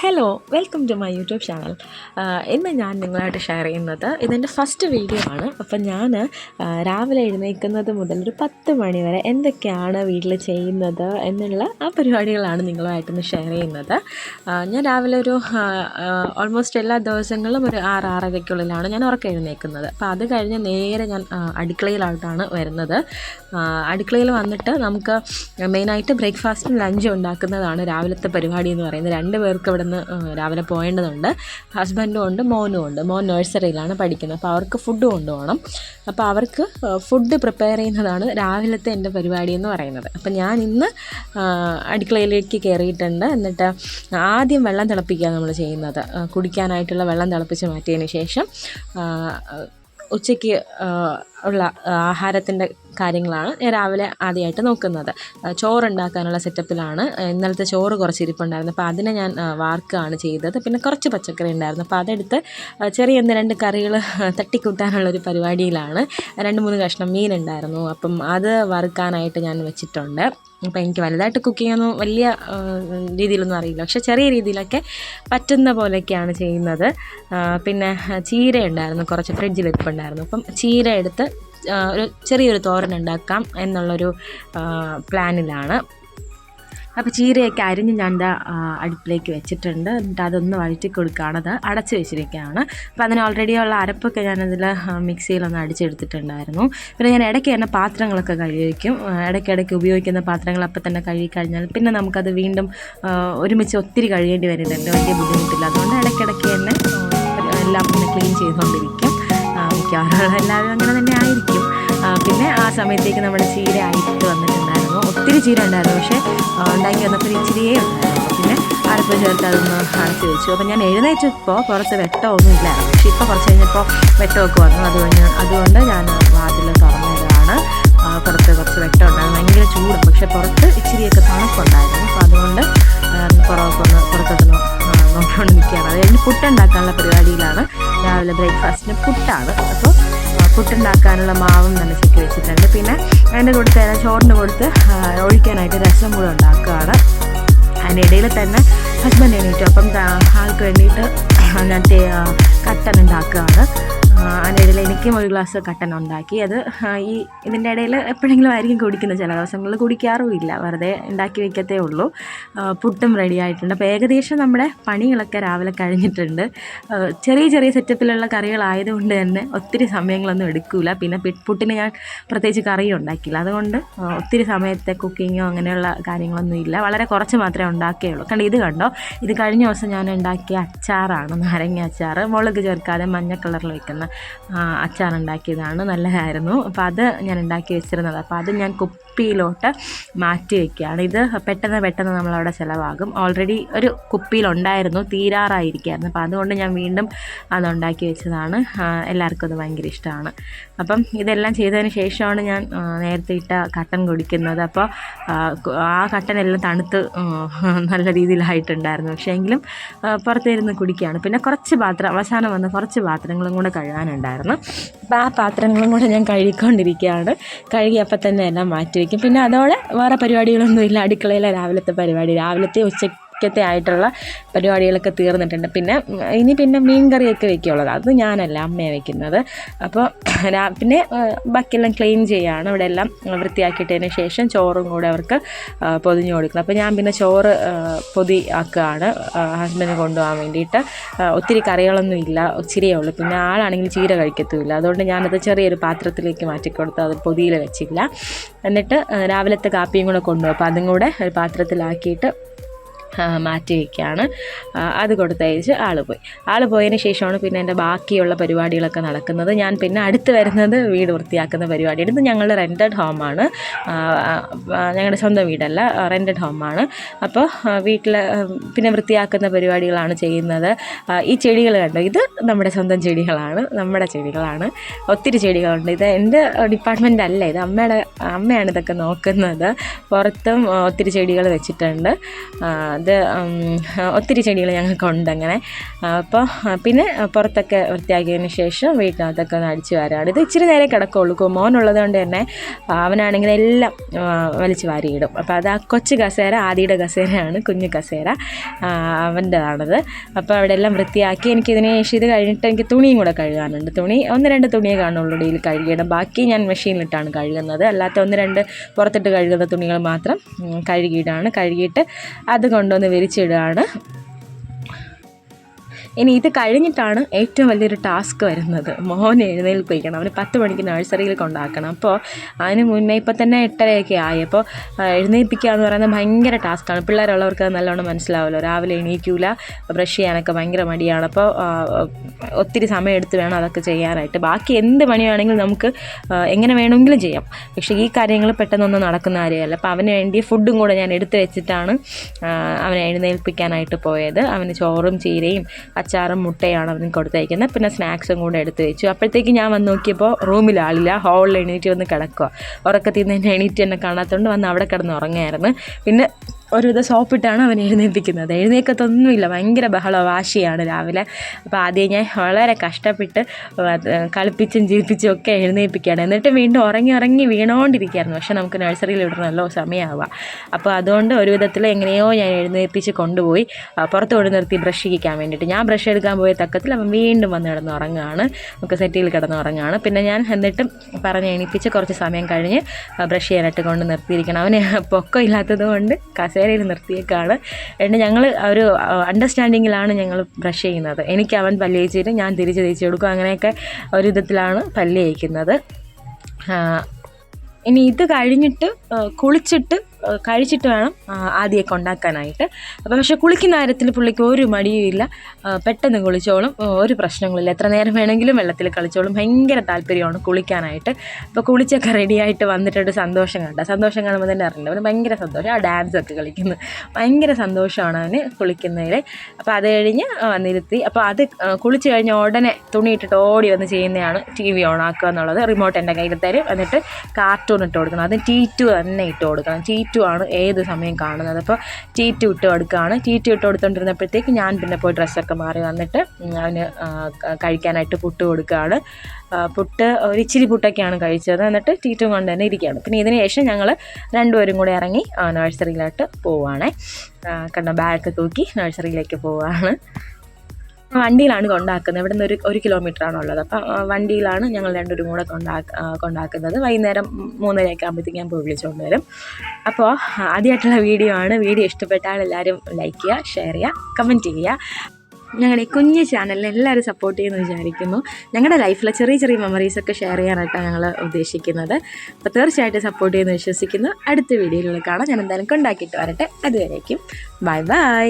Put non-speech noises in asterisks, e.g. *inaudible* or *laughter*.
Hello welcome to my YouTube channel ഇന്ന് ഞാൻ നിങ്ങളായിട്ട് ഷെയർ ചെയ്യുന്നത് ഇതെന്റെ ഫസ്റ്റ് വീഡിയോ ആണ്. അപ്പം ഞാൻ രാവിലെ എഴുന്നേൽക്കുന്നത് മുതൽ ഒരു പത്ത് മണി വരെ എന്തൊക്കെയാണ് വീട്ടിൽ ചെയ്യുന്നത് എന്നുള്ള ആ പരിപാടികളാണ് നിങ്ങളുമായിട്ടൊന്ന് ഷെയർ ചെയ്യുന്നത്. ഞാൻ രാവിലെ ഒരു ഓൾമോസ്റ്റ് എല്ലാ ദിവസങ്ങളിലും ഒരു ആറ് ആറരയ്ക്കുള്ളിലാണ് ഞാൻ ഉറക്കം എഴുന്നേൽക്കുന്നത്. അപ്പോൾ അത് കഴിഞ്ഞ് നേരെ ഞാൻ അടുക്കളയിലോട്ടാണ് വരുന്നത്. അടുക്കളയിൽ വന്നിട്ട് നമുക്ക് മെയിനായിട്ട് ബ്രേക്ക്ഫാസ്റ്റും ലഞ്ചും ഉണ്ടാക്കുന്നതാണ് രാവിലത്തെ പരിപാടി എന്ന് പറയുന്നത്. രണ്ട് പേർക്ക് ഇവിടെ നിന്ന് രാവിലെ പോകേണ്ടതുണ്ട് ഹസ്ബൻഡും ഉണ്ട് മോനും ഉണ്ട്. മോൻ നഴ്സറിയിലാണ് പഠിക്കുന്നത്. അപ്പോൾ അവർക്ക് ഫുഡ് കൊണ്ടുപോകണം. അപ്പോൾ അവർക്ക് ഫുഡ് പ്രിപ്പയർ ചെയ്യുന്നതാണ് രാവിലത്തെ എന്റെ പരിപാടി എന്ന് പറയുന്നത്. അപ്പം ഞാൻ ഇന്ന് അടുക്കളയിലേക്ക് കയറിയിട്ടുണ്ട്. എന്നിട്ട് ആദ്യം വെള്ളം തിളപ്പിക്കുക നമ്മൾ ചെയ്യുന്നത്. കുടിക്കാനായിട്ടുള്ള വെള്ളം തിളപ്പിച്ച് മാറ്റിയതിന് ശേഷം ഉച്ചയ്ക്ക് ഉള്ള ആഹാരത്തിന്റെ കാര്യങ്ങളാണ് ഞാൻ രാവിലെ ആദ്യമായിട്ട് നോക്കുന്നത്. ചോറുണ്ടാക്കാനുള്ള സെറ്റപ്പിലാണ് ഇന്നലത്തെ ചോറ് കുറച്ച് ഇരിപ്പുണ്ടായിരുന്നു. അപ്പോൾ അതിനെ ഞാൻ വാർക്കുകയാണ് ചെയ്തത്. പിന്നെ കുറച്ച് പച്ചക്കറി ഉണ്ടായിരുന്നു. അപ്പോൾ അതെടുത്ത് ചെറിയ ഒന്ന് രണ്ട് കറികൾ തട്ടിക്കൂട്ടാനുള്ളൊരു പരിപാടിയിലാണ്. രണ്ട് മൂന്ന് കഷ്ണം മീൻ ഉണ്ടായിരുന്നു. അപ്പം അത് വറുക്കാനായിട്ട് ഞാൻ വെച്ചിട്ടുണ്ട്. അപ്പോൾ എനിക്ക് വലുതായിട്ട് കുക്ക് ചെയ്യാനൊന്നും വലിയ രീതിയിലൊന്നും അറിയില്ല. പക്ഷേ ചെറിയ രീതിയിലൊക്കെ പറ്റുന്ന പോലെയൊക്കെയാണ് ചെയ്യുന്നത്. പിന്നെ ചീര ഉണ്ടായിരുന്നു കുറച്ച് ഫ്രിഡ്ജിൽ ഇരിപ്പുണ്ടായിരുന്നു അപ്പം ചീര എടുത്ത് ഒരു ചെറിയൊരു തോരൻ ഉണ്ടാക്കാം എന്നുള്ളൊരു പ്ലാനിലാണ്. അപ്പോൾ ചീരയൊക്കെ അരിഞ്ഞ് ഞാൻ എന്റെ അടുപ്പിലേക്ക് വെച്ചിട്ടുണ്ട്. എന്നിട്ട് അതൊന്ന് വഴറ്റി കൊടുക്കുകയാണ്. അത് അടച്ച് വെച്ചിരിക്കുകയാണ്. അപ്പോൾ അതിന് ഓൾറെഡി ഉള്ള അരപ്പൊക്കെ ഞാനതിൽ മിക്സിയിലൊന്ന് അടിച്ചെടുത്തിട്ടുണ്ടായിരുന്നു. പിന്നെ ഞാൻ ഇടയ്ക്ക് തന്നെ പാത്രങ്ങളൊക്കെ കഴുകി വയ്ക്കും ഇടയ്ക്കിടയ്ക്ക് ഉപയോഗിക്കുന്ന പാത്രങ്ങൾ അപ്പം തന്നെ കഴുകി കഴിഞ്ഞാൽ പിന്നെ നമുക്കത് വീണ്ടും ഒരുമിച്ച് ഒത്തിരി കഴുകേണ്ടി വരുന്നുണ്ട് വലിയ ബുദ്ധിമുട്ടില്ല. അതുകൊണ്ട് ഇടയ്ക്കിടയ്ക്ക് തന്നെ എല്ലാം ഒന്ന് ക്ലീൻ ചെയ്തുകൊണ്ടിരിക്കും മിക്കവാറും എല്ലാവരും അങ്ങനെ തന്നെ ആയിരിക്കും. പിന്നെ ആ സമയത്തേക്ക് നമ്മുടെ ചീര ആയിട്ട് വന്നിട്ടുണ്ടായിരുന്നു. ഒത്തിരി ചീര ഉണ്ടായിരുന്നു. പക്ഷേ ഉണ്ടാക്കി വന്നപ്പോൾ ഇച്ചിരിയേ ഉണ്ടായിരുന്നു. പിന്നെ അരപ്പ് ചേർത്ത് അതൊന്ന് അടച്ച് വെച്ചു. അപ്പോൾ ഞാൻ എഴുന്നേറ്റപ്പോൾ കുറച്ച് വെട്ടമൊന്നും ഇല്ലായിരുന്നു. പക്ഷേ ഇപ്പോൾ കുറച്ച് കഴിഞ്ഞപ്പോൾ വെട്ടമൊക്കെ വന്നു. അതുകൊണ്ട് അതുകൊണ്ട് ഞാൻ വാതിൽ തുറന്നതാണ്. പുറത്ത് കുറച്ച് വെട്ടം ഉണ്ടായിരുന്നു. ഭയങ്കര ചൂട്. പക്ഷേ പുറത്ത് ഇച്ചിരിയൊക്കെ തണുപ്പുണ്ടായിരുന്നു. അപ്പോൾ അതുകൊണ്ട് പുറമൊക്കെ ഒന്ന് പുറത്തൊക്കെ നോക്കിക്കൊണ്ട് നിൽക്കുകയാണ്. അത് കഴിഞ്ഞ് പുട്ടുണ്ടാക്കാനുള്ള പരിപാടിയിലാണ് രാവിലെ ബ്രേക്ക്ഫാസ്റ്റിന് പുട്ടാണ്. അപ്പോൾ പുട്ടുണ്ടാക്കാനുള്ള മാവും നനച്ചൊക്കെ വെച്ചിട്ടുണ്ട്. പിന്നെ അതിന്റെ കൂടെ തന്നെ ചോറിന്റെ കൊടുത്ത് ഒഴിക്കാനായിട്ട് രസം കൂടെ ഉണ്ടാക്കുകയാണ്. അതിനിടയിൽ തന്നെ ഹസ്ബൻഡ് എണീറ്റു. അപ്പം ആൾക്ക് വേണ്ടിയിട്ട് ഞാൻ കട്ടൻ ഉണ്ടാക്കുകയാണ്. അതിനിടയിൽ എനിക്കും ഒരു ഗ്ലാസ് കട്ടൻ ഉണ്ടാക്കി. അത് ഈ ഇതിന്റെ ഇടയിൽ എപ്പോഴെങ്കിലും ആയിരിക്കും കുടിക്കുന്നത് ചില ദിവസങ്ങളിൽ കുടിക്കാറുമില്ല. വെറുതെ ഉണ്ടാക്കി വയ്ക്കത്തേ ഉള്ളൂ. പുട്ടും റെഡി ആയിട്ടുണ്ട്. അപ്പോൾ ഏകദേശം നമ്മുടെ പണികളൊക്കെ രാവിലെ കഴിഞ്ഞിട്ടുണ്ട്. ചെറിയ ചെറിയ സെറ്റപ്പിലുള്ള കറികളായതുകൊണ്ട് തന്നെ ഒത്തിരി സമയങ്ങളൊന്നും എടുക്കില്ല പിന്നെ പുട്ടിന് ഞാൻ പ്രത്യേകിച്ച് കറിയും ഉണ്ടാക്കില്ല അതുകൊണ്ട് ഒത്തിരി സമയത്തെ കുക്കിങ്ങോ അങ്ങനെയുള്ള കാര്യങ്ങളൊന്നും ഇല്ല. വളരെ കുറച്ച് മാത്രമേ ഉണ്ടാക്കിയുള്ളൂ കണ്ടോ ഇത് കണ്ടോ? ഇത് കഴിഞ്ഞ ദിവസം ഞാൻ ഉണ്ടാക്കിയ അച്ചാറാണ്. നാരങ്ങ അച്ചാർ മുളക് ചേർക്കാതെ മഞ്ഞ കളറിൽ വെക്കുന്ന ഉണ്ടാക്കിയതാണ് നല്ലതായിരുന്നു. അപ്പോൾ അത് ഞാൻ ഉണ്ടാക്കി വെച്ചിരുന്നത്. അപ്പോൾ അത് ഞാൻ കുപ്പിയിലോട്ട് മാറ്റി വയ്ക്കുകയാണ് ഇത് പെട്ടെന്ന് പെട്ടെന്ന് നമ്മളവിടെ ചിലവാകും. ഓൾറെഡി ഒരു കുപ്പിയിലുണ്ടായിരുന്നു. തീരാറായിരിക്കുകയായിരുന്നു. അപ്പോൾ അതുകൊണ്ട് ഞാൻ വീണ്ടും അത് ഉണ്ടാക്കി വെച്ചതാണ്. എല്ലാവർക്കും അത് ഭയങ്കര ഇഷ്ടമാണ്. അപ്പം ഇതെല്ലാം ചെയ്തതിന് ശേഷമാണ് ഞാൻ നേരത്തെ ഇട്ട കട്ടൻ കുടിക്കുന്നത് അപ്പോൾ ആ, കട്ടൻ എല്ലാം തണുത്ത് നല്ല രീതിയിലായിട്ടുണ്ടായിരുന്നു. പക്ഷേ എങ്കിലും പുറത്തേരുന്ന് കുടിക്കുകയാണ്. പിന്നെ കുറച്ച് പാത്രം അവസാനം വന്ന് കുറച്ച് പാത്രങ്ങളും കൂടെ കഴുകാനുണ്ടായിരുന്നു അപ്പോൾ ആ പാത്രങ്ങളും കൂടെ ഞാൻ കഴുകിക്കൊണ്ടിരിക്കുകയാണ്. കഴുകി അപ്പം തന്നെ എല്ലാം മാറ്റി വയ്ക്കും പിന്നെ അതോടെ വേറെ പരിപാടികളൊന്നുമില്ല. അടുക്കളയിലെ രാവിലത്തെ പരിപാടി. രാവിലത്തെ ഉച്ചക്കത്തെ ആയിട്ടുള്ള പരിപാടികളൊക്കെ തീർന്നിട്ടുണ്ട്. പിന്നെ ഇനി പിന്നെ മീൻ കറിയൊക്കെ വെക്കുള്ളത്. അത് ഞാനല്ല അമ്മയെ വെക്കുന്നത്. അപ്പോൾ *clears throat* പിന്നെ ബാക്കിയെല്ലാം ക്ലീൻ ചെയ്യുകയാണ് ഇവിടെ എല്ലാം വൃത്തിയാക്കിയിട്ടതിന് ശേഷം ചോറും കൂടെ അവർക്ക് പൊതിഞ്ഞു കൊടുക്കുന്നത് അപ്പോൾ ഞാൻ പിന്നെ ചോറ് പൊതി ആക്കുകയാണ് ഹസ്ബൻഡിന് കൊണ്ടുപോകാൻ വേണ്ടിയിട്ട്. ഒത്തിരി കറികളൊന്നും ഇല്ല. ഇച്ചിരിയേ ഉള്ളൂ. പിന്നെ ആളാണെങ്കിൽ ചീര കഴിക്കത്തുമില്ല. അതുകൊണ്ട് ഞാനത് ചെറിയൊരു പാത്രത്തിലേക്ക് മാറ്റിക്കൊടുത്ത് അത് പൊതിയിൽ വെച്ചില്ല. എന്നിട്ട് രാവിലത്തെ കാപ്പിയും കൂടെ കൊണ്ടുപോകും. അപ്പോൾ അതും കൂടെ ഒരു പാത്രത്തിലാക്കിയിട്ട് മാറ്റി വയ്ക്കുകയാണ് അത് കൊടുത്തയച്ച് ആൾ പോയി. ആൾ പോയതിന് ശേഷമാണ് പിന്നെ എന്റെ ബാക്കിയുള്ള പരിപാടികളൊക്കെ നടക്കുന്നത്. ഞാൻ പിന്നെ അടുത്ത് വരുന്നത് വീട് വൃത്തിയാക്കുന്ന പരിപാടിയാണ്. ഇത് ഞങ്ങളുടെ റെന്റഡ് ഹോമാണ് ഞങ്ങളുടെ സ്വന്തം വീടല്ല റെന്റഡ് ഹോമാണ് അപ്പോൾ വീട്ടിൽ പിന്നെ വൃത്തിയാക്കുന്ന പരിപാടികളാണ് ചെയ്യുന്നത്. ഈ ചെടികൾ കണ്ടോ? ഇത് നമ്മുടെ സ്വന്തം ചെടികളാണ് നമ്മുടെ ചെടികളാണ്. ഒത്തിരി ചെടികളുണ്ട്. ഇത് എന്റെ ഡിപ്പാർട്ട്മെന്റ് അല്ല ഇത് അമ്മയുടെ അമ്മയാണ് ഇതൊക്കെ നോക്കുന്നത്. പുറത്തും ഒത്തിരി ചെടികൾ വെച്ചിട്ടുണ്ട്. അത് ഒത്തിരി ചെടികൾ ഞങ്ങൾക്കുണ്ട് അങ്ങനെ. അപ്പോൾ പിന്നെ പുറത്തൊക്കെ വൃത്തിയാക്കിയതിന് ശേഷം വീട്ടിനകത്തൊക്കെ ഒന്ന് അടിച്ചു വാരാണ്. ഇത് ഇച്ചിരി നേരെ കിടക്കുള്ളൂ. കുമോനുള്ളത് കൊണ്ട് തന്നെ അവനാണെങ്കിൽ എല്ലാം വലിച്ചു വാരിയിടും. അപ്പോൾ അത് ആ കൊച്ചു കസേര ആദിയുടെ കസേരയാണ് കുഞ്ഞു കസേര അവന്റെതാണത്. അപ്പോൾ അവിടെ എല്ലാം വൃത്തിയാക്കി എനിക്ക് ഇതിന് ശേഷം ഇത് കഴിഞ്ഞിട്ട് എനിക്ക് തുണിയും കൂടെ കഴുകാനുണ്ട്. തുണി ഒന്ന് രണ്ട് തുണിയേ കാണുള്ളൂ ഡെയിലി കഴുകിയിടും. ബാക്കി ഞാൻ മെഷീനിലിട്ടാണ് കഴുകുന്നത്. അല്ലാത്ത ഒന്ന് രണ്ട് പുറത്തിട്ട് കഴുകുന്ന തുണികൾ മാത്രം കഴുകിയിടാണ്. കഴുകിയിട്ട് അത് കൊണ്ടുവന്ന് വിരിച്ചിടുകയാണ് ഇനി ഇത് കഴിഞ്ഞിട്ടാണ് ഏറ്റവും വലിയൊരു ടാസ്ക് വരുന്നത്. മോനെ എഴുന്നേൽപ്പിക്കണം. അവന് പത്ത് മണിക്ക് നഴ്സറിയിൽ കൊണ്ടാക്കണം. അപ്പോൾ അതിന് മുന്നേ ഇപ്പോൾ തന്നെ എട്ടരയൊക്കെ ആയി. അപ്പോൾ എഴുന്നേൽപ്പിക്കുക എന്ന് പറയുന്നത് ഭയങ്കര ടാസ്ക്കാണ് പിള്ളേരുള്ളവർക്ക് അത് നല്ലോണം മനസ്സിലാവുമല്ലോ രാവിലെ എണീക്കൂല ബ്രഷ് ചെയ്യാനൊക്കെ ഭയങ്കര മടിയാണ്. അപ്പോൾ ഒത്തിരി സമയം എടുത്ത് വേണം അതൊക്കെ ചെയ്യാനായിട്ട്. ബാക്കി എന്ത് പണി വേണമെങ്കിലും നമുക്ക് എങ്ങനെ വേണമെങ്കിലും ചെയ്യാം. പക്ഷേ ഈ കാര്യങ്ങൾ പെട്ടെന്നൊന്നും നടക്കുന്ന കാര്യമല്ല. അപ്പോൾ അവന് വേണ്ടി ഫുഡും കൂടെ ഞാൻ എടുത്ത് വെച്ചിട്ടാണ് അവനെ എഴുന്നേൽപ്പിക്കാനായിട്ട് പോയത്. അവന് ചോറും ചീരയും അച്ചാറും മുട്ടയാണ് അവന് കൊടുത്തയക്കുന്നത്. പിന്നെ സ്നാക്സും കൂടെ എടുത്ത് വെച്ചു. അപ്പോഴത്തേക്ക് ഞാൻ വന്ന് നോക്കിയപ്പോൾ റൂമിൽ ആളില്ല. ഹോളിൽ എണീറ്റ് വന്ന് കിടക്കുക ഉറക്കത്തിൽ നിന്ന് എണീറ്റ് എന്നെ കാണാത്തതുകൊണ്ട് വന്ന് അവിടെ കിടന്ന് ഉറങ്ങായിരുന്നു പിന്നെ ഒരുവിധ സോപ്പിട്ടാണ് അവനെ എഴുന്നേൽപ്പിക്കുന്നത്. എഴുന്നേൽക്കത്തൊന്നുമില്ല. ഭയങ്കര ബഹള വാശിയാണ് രാവിലെ. അപ്പോൾ ആദ്യം ഞാൻ വളരെ കഷ്ടപ്പെട്ട് കളിപ്പിച്ചും ജീവിപ്പിച്ചും ഒക്കെ എഴുന്നേൽപ്പിക്കുകയാണ്. എന്നിട്ട് വീണ്ടും ഉറങ്ങി ഉറങ്ങി വീണുകൊണ്ടിരിക്കുകയായിരുന്നു പക്ഷേ നമുക്ക് നഴ്സറിയിൽ വിടണമല്ലോ സമയമാവുക. അപ്പോൾ അതുകൊണ്ട് ഒരു വിധത്തിൽ എങ്ങനെയോ ഞാൻ എഴുന്നേൽപ്പിച്ച് കൊണ്ടുപോയി പുറത്ത് കൊണ്ട് നിർത്തി ബ്രഷ് ചെയ്യിക്കാൻ വേണ്ടിയിട്ട്. ഞാൻ ബ്രഷ് എടുക്കാൻ പോയ തക്കത്തിൽ അവൻ വീണ്ടും വന്ന് കിടന്ന് ഉറങ്ങുകയാണ്. നമുക്ക് സെറ്റിയിൽ കിടന്ന് ഉറങ്ങുകയാണ്. പിന്നെ ഞാൻ എന്നിട്ടും പറഞ്ഞ് എണീപ്പിച്ച് കുറച്ച് സമയം കഴിഞ്ഞ് ബ്രഷ് ചെയ്യാനായിട്ട് കൊണ്ട് നിർത്തിയിരിക്കണം അവന് പൊക്കം ഇല്ലാത്തത് കൊണ്ട് കസേരയിൽ നിർത്തിയേക്കാണ്. എന്നിട്ട് ഞങ്ങൾ ഒരു അണ്ടർസ്റ്റാൻഡിങ്ങിലാണ് ഞങ്ങൾ ബ്രഷ് ചെയ്യുന്നത്. എനിക്ക് അവൻ പല്ല് തേച്ചിട്ട് ഞാൻ തിരിച്ച് തേച്ച് കൊടുക്കും. അങ്ങനെയൊക്കെ ഒരു വിധത്തിലാണ് പല്ല് തേക്കുന്നത്. ഇനി ഇത് കഴിഞ്ഞിട്ട് കുളിച്ചിട്ട് കഴിച്ചിട്ട് വേണം ആദ്യമൊക്കെ ഉണ്ടാക്കാനായിട്ട്. അപ്പോൾ പക്ഷേ കുളിക്കുന്ന കാര്യത്തിൽ പുള്ളിക്ക് ഒരു മടിയുമില്ല പെട്ടെന്ന് കുളിച്ചോളും. ഒരു പ്രശ്നങ്ങളില്ല. എത്ര നേരം വേണമെങ്കിലും വെള്ളത്തിൽ കളിച്ചോളും. ഭയങ്കര താല്പര്യമാണ് കുളിക്കാനായിട്ട്. അപ്പോൾ കുളിച്ചൊക്കെ റെഡിയായിട്ട് വന്നിട്ടൊരു സന്തോഷം കണ്ട. സന്തോഷം കാണുമ്പോൾ തന്നെ അറിയില്ല അവന് ഭയങ്കര സന്തോഷം. ആ ഡാൻസ് ഒക്കെ കളിക്കുന്നു. ഭയങ്കര സന്തോഷമാണ് അവന് കുളിക്കുന്നതിൽ അപ്പോൾ അത് കഴിഞ്ഞ് വന്നിരുത്തി. അപ്പോൾ അത് കുളിച്ച് കഴിഞ്ഞ ഉടനെ തുണി ഇട്ടിട്ട് ഓടി വന്ന് ചെയ്യുന്നതാണ് ടി വി ഓൺ ആക്കുക എന്നുള്ളത്. റിമോട്ട് എന്റെ കയ്യിൽ തരും. എന്നിട്ട് കാർട്ടൂൺ ഇട്ട് കൊടുക്കണം. അത് ടി ടു തന്നെ ഇട്ട് കൊടുക്കണം. ടി ടു ആണ് ഏത് സമയം കാണുന്നത്. അപ്പോൾ ടി ടു ഇട്ട് കൊടുക്കുകയാണ് ടി ടു ഇട്ട് കൊടുത്തോണ്ടിരുന്നപ്പോഴത്തേക്ക് ഞാൻ പിന്നെ പോയി ഡ്രസ്സൊക്കെ മാറി വന്നിട്ട് അവന് കഴിക്കാനായിട്ട് പുട്ട് കൊടുക്കുകയാണ്. പുട്ട് ഒരു ഇച്ചിരി പുട്ടൊക്കെയാണ് കഴിച്ചത്. എന്നിട്ട് ടി ടു കൊണ്ട് തന്നെ ഇരിക്കുകയാണ്. പിന്നെ ഇതിന് ശേഷം ഞങ്ങൾ രണ്ടുപേരും കൂടെ ഇറങ്ങി നഴ്സറിയിലോട്ട് പോവുകയാണേ കണ്ട ബാഗൊക്കെ തൂക്കി നഴ്സറിയിലേക്ക് പോവുകയാണ് വണ്ടിയിലാണ് കൊണ്ടാക്കുന്നത്. ഇവിടെ നിന്ന് ഒരു ഒരു കിലോമീറ്റർ ഉള്ളത്. അപ്പം വണ്ടിയിലാണ് ഞങ്ങൾ രണ്ടുപേരും കൂടെ കൊണ്ടാക്ക കൊണ്ടാക്കുന്നത്. വൈകുന്നേരം മൂന്നരയൊക്കെ ആകുമ്പോഴത്തേക്ക് ഞാൻ പോയി വിളിച്ചുകൊണ്ട് വരും. അപ്പോൾ ആദ്യമായിട്ടുള്ള വീഡിയോ ആണ്. വീഡിയോ ഇഷ്ടപ്പെട്ടാൽ എല്ലാവരും ലൈക്ക് ചെയ്യുക ഷെയർ ചെയ്യുക കമന്റ് ചെയ്യുക. ഞങ്ങളുടെ ഈ കുഞ്ഞ് ചാനലിൽ എല്ലാവരും സപ്പോർട്ട് ചെയ്യുമെന്ന് വിചാരിക്കുന്നു. ഞങ്ങളുടെ ലൈഫിലെ ചെറിയ ചെറിയ മെമ്മറീസൊക്കെ ഷെയർ ചെയ്യാനായിട്ടാണ് ഞങ്ങൾ ഉദ്ദേശിക്കുന്നത്. അപ്പോൾ തീർച്ചയായിട്ടും സപ്പോർട്ട് ചെയ്യുമെന്ന് വിശ്വസിക്കുന്നു. അടുത്ത വീഡിയോയിലൂടെ കാണാം. ഞാൻ എന്തായാലും കൊണ്ടാക്കിയിട്ട് വരട്ടെ. അതുവരേക്കും. Bye bye